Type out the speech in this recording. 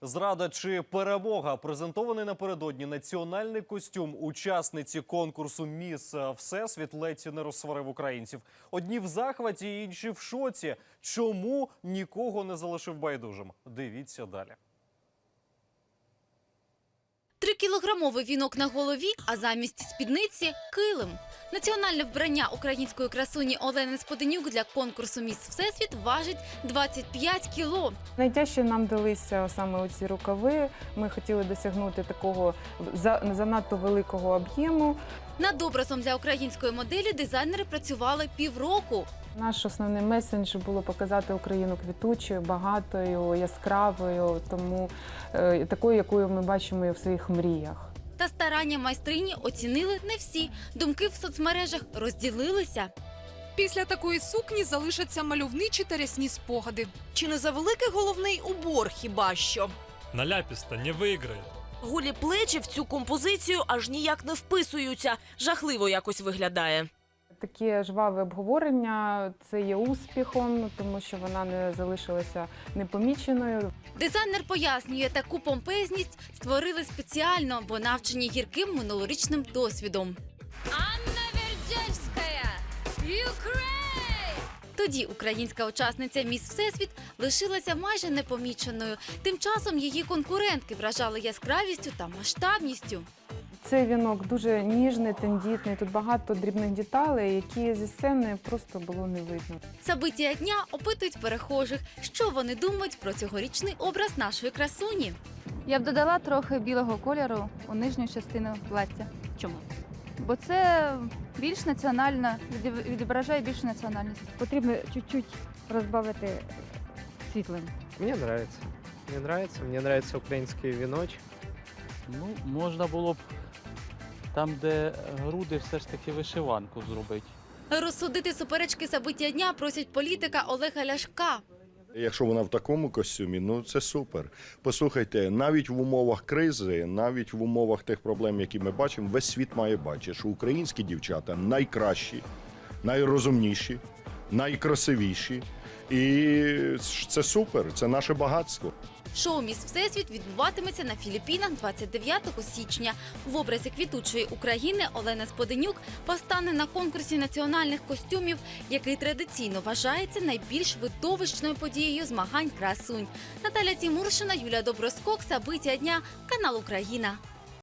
Зрада чи перемога презентований напередодні національний костюм учасниці конкурсу Міс Всесвіт ледь не розсварив українців. Одні в захваті, інші в шоці. Чому нікого не залишив байдужим? Дивіться далі. Трикілограмовий вінок на голові, а замість спідниці килим. Національне вбрання української красуні Олени Споденюк для конкурсу Міс Всесвіт важить 25 кіло. Найтяжче нам далися саме оці рукави. Ми хотіли досягнути такого занадто великого об'єму. Над образом для української моделі дизайнери працювали півроку. Наш основний месендж було показати Україну квітучою, багатою, яскравою, тому е, такою, якою ми бачимо в своїх мріях. Та старання майстрині оцінили не всі. Думки в соцмережах розділилися. Після такої сукні залишаться мальовничі та рясні спогади. Чи не завеликий головний убор хіба що? Наляпіста не виграє. Голі плечі в цю композицію аж ніяк не вписуються. Жахливо якось виглядає. Таке жваве обговорення це є успіхом, тому що вона не залишилася непоміченою. Дизайнер пояснює, таку помпезність створили спеціально, бо навчені гірким минулорічним досвідом. Анна Вердячська! Ukraine! Тоді українська учасниця Міс Всесвіт лишилася майже непоміченою. Тим часом її конкурентки вражали яскравістю та масштабністю. Цей вінок дуже ніжний, тендітний. Тут багато дрібних деталей, які зі сцени просто було не видно. Собиття дня опитують перехожих, що вони думають про цьогорічний образ нашої красуні. Я б додала трохи білого кольору у нижню частину плаття. Чому? Бо це більш національно, відображає більшу національність. потрібно чуть-чуть розбавити світлим. Мне нравится. Мне нравится. Мне нравится украинский веночек. Ну, можна було б там, де груди, все ж таки вишиванку зробити. Розсудити суперечки собиття дня просять політика Олега Ляшка. Якщо вона в такому костюмі, ну це супер. Послухайте, навіть в умовах кризи, навіть в умовах тих проблем, які ми бачимо, весь світ має бачити, що українські дівчата найкращі, найрозумніші, найкрасивіші. І це супер, це наше багатство. Шоу Міс Всесвіт відбуватиметься на Філіппінах 29 січня. В образі квітучої України Олена Споденюк постане на конкурсі національних костюмів, який традиційно вважається найбільш видовищною подією змагань красунь. Наталя Тімуршина, Юлія Доброскок, Сабиття дня, канал Україна.